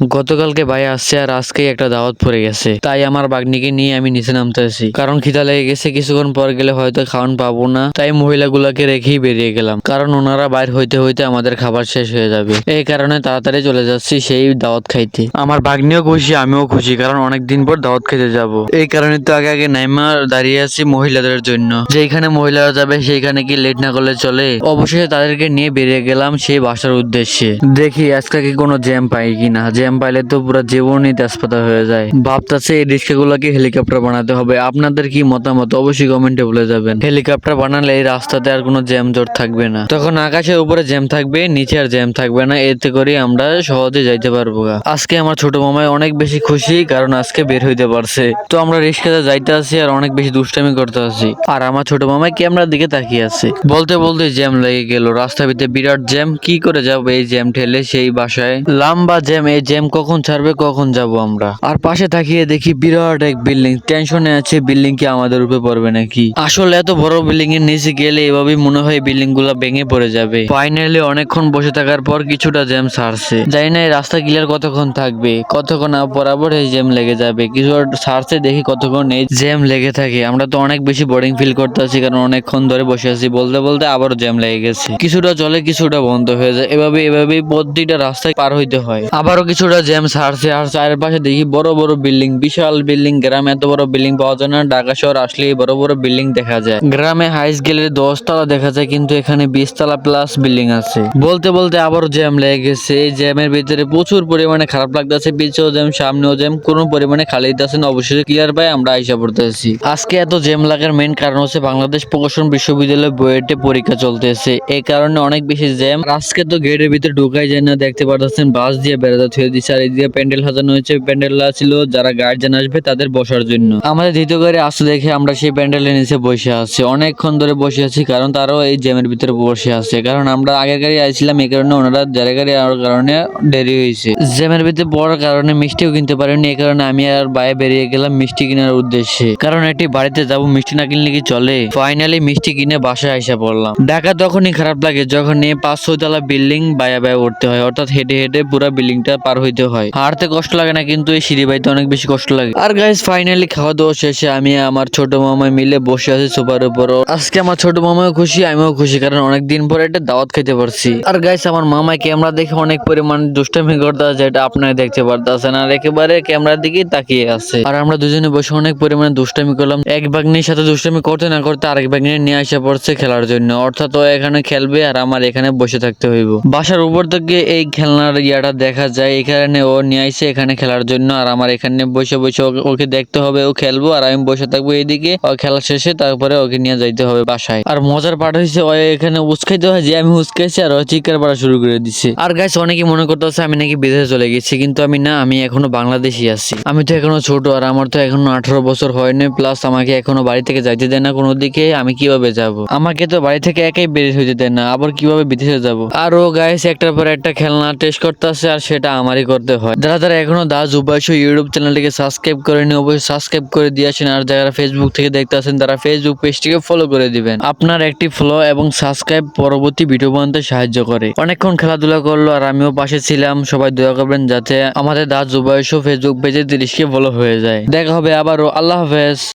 গতকালকে ভাই আসছে আর আজকেই একটা দাওয়াত পড়ে গেছে। তাই আমার বাগনিকে নিয়ে আমি নিচে নামতেছি কারণ খিদা লেগে গেছে, কিছুক্ষণ পর গেলে হয়তো খাওয়ান পাবো না। তাই মহিলাগুলোকে রেখেই বেরিয়ে গেলাম। কারণ ওনারা বাইর হইতে হইতে আমাদের খাবার শেষ হয়ে যাবে। এই কারণে তাড়াতাড়ি চলে যাচ্ছি সেই দাওয়াত খাইতে। আমার বাগনিও খুশি, আমিও খুশি, কারণ অনেকদিন পর দাওয়াত খেতে যাব। এই কারণে তো আগে আগে নাইমা দাঁড়িয়ে আছি মহিলাদের জন্য। যেখানে মহিলারা যাবে, সেইখানে কি লেট না করলে চলে? অবশেষে তাদেরকে নিয়ে বেরিয়ে গেলাম সেই বাসার উদ্দেশ্যে। দেখি আজকে কি কোনো জ্যাম পাই কিনা। জ্যাম পাইলে তো পুরো জীবনই তেজপাতা হয়ে যায়। ভাবতাছে এই রিক্সাগুলোকে হেলিকপ্টার বানাতে হবে। আপনাদের কি মতামত? অবশ্যই কমেন্টে বলে যাবেন। হেলিকপ্টার বানালে এই রাস্তাতে আর কোনো জ্যাম জট থাকবে না। তখন আকাশের উপরে জ্যাম থাকবে, নিচে আর জ্যাম থাকবে না। এতে করে আমরা সহজে যাইতে পারব আজকে আমার ছোট মামাই অনেক বেশি খুশি, কারণ আজকে বের হইতে পারছে। তো আমরা রিক্সাতে যাইতে আছি আর অনেক বেশি দুষ্টামি করতে আছি। আর আমার ছোট মামাই ক্যামেরার দিকে তাকিয়ে আছে। বলতে বলতে জ্যাম লেগে গেল। রাস্তার ভিতরে বিরাট জ্যাম। কি করে যাব এই জ্যাম ঠেলে সেই বাসায়? লম্বা জ্যাম, এই জ্যাম কখন ছাড়বে, কখন যাব আমরা? আর পাশে তাকিয়ে দেখি বিরাট এক বিল্ডিং। টেনশনে আছে, বিল্ডিং কি আমাদের উপরে পড়বে নাকি? আসলে এত বড় বিল্ডিং এর নিচে গেলে এভাবেই মনে হয় বিল্ডিংগুলা ভেঙে পড়ে যাবে। ফাইনালি অনেকক্ষণ বসে থাকার পর কিছুটা জ্যাম ছাড়ছে জানি না এই রাস্তা ক্লিয়ার কতক্ষণ থাকবে। কতক্ষণ বরাবর এই জ্যাম লেগে যাবে। কিছু ছাড়ছে দেখি কতক্ষণ এই জ্যাম লেগে থাকে। আমরা তো অনেক বেশি বোরিং ফিল করতে আছি কারণ অনেকক্ষণ ধরে বসে আছি। বলতে বলতে আবারও জ্যাম লেগে গেছে। কিছুটা চলে কিছুটা বন্ধ হয়ে যায়। এভাবে এভাবে প্রতিটা রাস্তায় পার হইতে হয়। আবারও কিছুটা জ্যাম ছাড়ছে আর চারপাশে দেখি বড় বড় বিল্ডিং, বিশাল বিল্ডিং, গ্রামে এত বড় বিল্ডিং পাওয়া যায় না ঢাকা শহর আসলে বড় বড় বিল্ডিং দেখা যায়। গ্রামে হাইস গেলে দশ তলা দেখা যায়, কিন্তু এখানে বিশ তলা প্লাস বিল্ডিং আছে। বলতে বলতে আবারও জ্যাম লেগে গেছে, এই জ্যামের ভিতরে প্রচুর পরিমাণে খারাপ লাগতেছে, পিছেও জ্যাম, সামনেও জ্যাম, কোনো পরিমাণে খালি দিতেছে না অবশ্যই ক্লিয়ার পাই আমরা আইসা পড়তেছি। আজকে এত জ্যাম লাগার মেইন কারণ হচ্ছে বাংলাদেশ প্রকৌশল বিশ্ববিদ্যালয় বুয়েটে পরীক্ষা চলতেছে। এই কারণে অনেক বেশি জ্যাম। আজকে তো গেটের ভিতরে ঢুকাই যায় না, দেখতে পারতেছেন বাস দিয়ে বেড়াতে দিচ্ছে আর এদিকে প্যান্ডেল সাজানো হয়েছে প্যান্ডেল ছিল যারা গার্জেন আসবে তাদের বসার জন্য। আমাদের দ্বিতীয় গাড়ি আসতে দেখে আমরা সেই প্যান্ডেলের নিচে বসে আছি। অনেকক্ষণ ধরে বসে আছি, কারণ তারাও এই জ্যামের ভিতরে বসে আছে। কারণ আমরা আগের গাড়ি আইছিলাম, এই কারণে ওনারা যারা গাড়ি আওয়ার কারণে দেরি হয়েছে। জ্যামের ভিতরে পড়ার কারণে মিষ্টিও কিনতে পারিনি, এই কারণে আমি আর বাইরে বেরিয়ে গেলাম মিষ্টি কেনার উদ্দেশ্যে। কারণ এটি বাড়িতে যাব, মিষ্টি না কিনলে কি চলে? ফাইনালি মিষ্টি কিনে বাসায় আইসা পড়লাম। ঢাকা তখনই খারাপ লাগে যখন এই পাঁচ ছয়তলা বিল্ডিং বায়া বায়া উঠতে হয়। অর্থাৎ হেঁটে হেঁটে পুরো বিল্ডিংটা পার হইতে হয়। হাঁটতে কষ্ট লাগে না, কিন্তু এই সিঁড়ি বাইতে অনেক বেশি কষ্ট লাগে। আর গাইস ফাইনালি খাওয়া দাওয়া শেষে আমি আমার ছোট মামা মিলে বসে আছি সোফার উপর। আজকে আমার ছোট মামাও খুশি, আমিও খুশি, কারণ অনেকদিন পরে একটা দাওয়াত খেতে পারছি। আর গাইস আমার মামা ক্যামেরা দেখে অনেক পরিমাণ দুষ্টামি করতে আছে যেটা আপনারা দেখতে পারতেছেন। আর একেবারে ক্যামেরার দিকেই তাকিয়ে আছে। আর আমরা দুজনে বসে অনেক পরিমাণে দুষ্টামি করলাম। এক বাগনির সাথে দুষ্টামি করতে না করতে আরেক বাগনি নিয়ে আসা পড়ছে খেলার জন্য। অর্থাৎ ও এখানে খেলবে আর আমার এখানে বসে থাকতে হইব। বাসার উপর থেকে এই খেলনার ইয়াটা দেখা যায় এখানে ও নিয়ে আইসে এখানে খেলার জন্য। আর আমার এখানে বসে বসে ওকে- দেখতে হবে, ও খেলব। আর আমি বসে থাকব এইদিকে ও খেলা শেষে তারপরে ওকে নিয়ে যাইতে হবে বাসায়। আর মজার পাঠ হয়েছে ও এখানে উস্কাইতে হয় যে, আমি উস্কাইছি আর ও চিৎকার পাড়া শুরু করে দিচ্ছে আর গাইস অনেকে মনে করতেছে আমি নাকি বিদেশে চলে গেছি, কিন্তু আমি না, আমি এখনও বাংলাদেশি আছি। আমি তো এখনও ছোট আর আমার তো এখনও আঠারো বছর হয়নি প্লাস আমাকে এখনও বাড়ি থেকে যাইতে দেয় না কোনো দিকে, আমি কীভাবে যাব? আমাকে তো বাড়ি থেকে একাই বেরিয়ে হইতে দেয় না, আবার কীভাবে বিদেশে যাব? আর ও গাইস একটার পর একটা খেলনা টেস্ট করতেছে আর সেটা আমারই করতে হয়। যারা যারা এখনও দাস উপায়শ ইউটিউব চ্যানেলটিকে সাবস্ক্রাইব করেনি অবশ্যই সাবস্ক্রাইব করে দিয়ে আসেন। আর যারা ফেসবুক থেকে দেখতে আসেন, তারা ফেসবুক পেজটিকে ফলো করে দিবেন। আপনার একটি ফলো এবং সাবস্ক্রাইব পরবর্তী ভিডিও বানাতে সাহায্য করে। অনেকক্ষণ খেলাধুলা করল আর আমিও পাশে ছিলাম। সবাই দয়া করবেন যাতে আমাদের দাস উপায়শ ফেসবুক পেজে তিরিশকে ফলো হয়ে যায়। দেখা হবে আবারও। আল্লাহ হাফেজ।